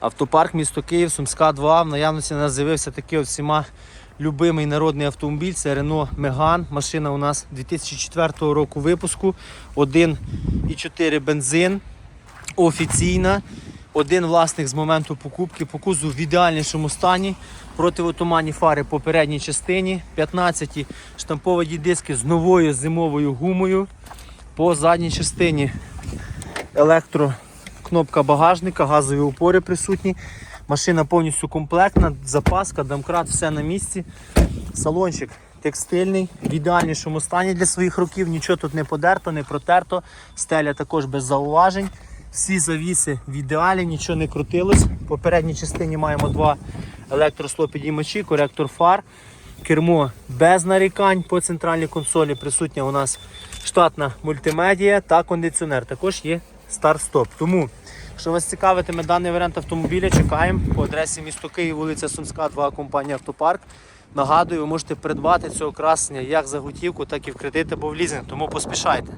Автопарк місто Київ, Сумська 2. В наявності у нас з'явився такий от всіма любимий народний автомобіль. Це Renault Megane. Машина у нас 2004 року випуску. 1,4 бензин. Офіційна. Один власник з моменту покупки по кузу в ідеальнішому стані. Противотуманні фари по передній частині. 15 штамповані диски з новою зимовою гумою. По задній частині електрокнопка багажника, газові упори присутні. Машина повністю комплектна, запаска, домкрат, все на місці. Салончик текстильний, в ідеальнішому стані для своїх років, нічого тут не подерто, не протерто. Стеля також без зауважень. Всі завіси в ідеалі, нічого не крутилось. По передній частині маємо два електрослопідіймачі, коректор фар. Кермо без нарікань по центральній консолі. Присутня у нас штатна мультимедія та кондиціонер. Також є старт-стоп. Тому, якщо вас цікавитиме даний варіант автомобіля, чекаємо по адресі місто Київ, вулиця Сумська, 2, компанія Автопарк. Нагадую, ви можете придбати цього красення як за готівку, так і в кредит або в лізинг. Тому поспішайте.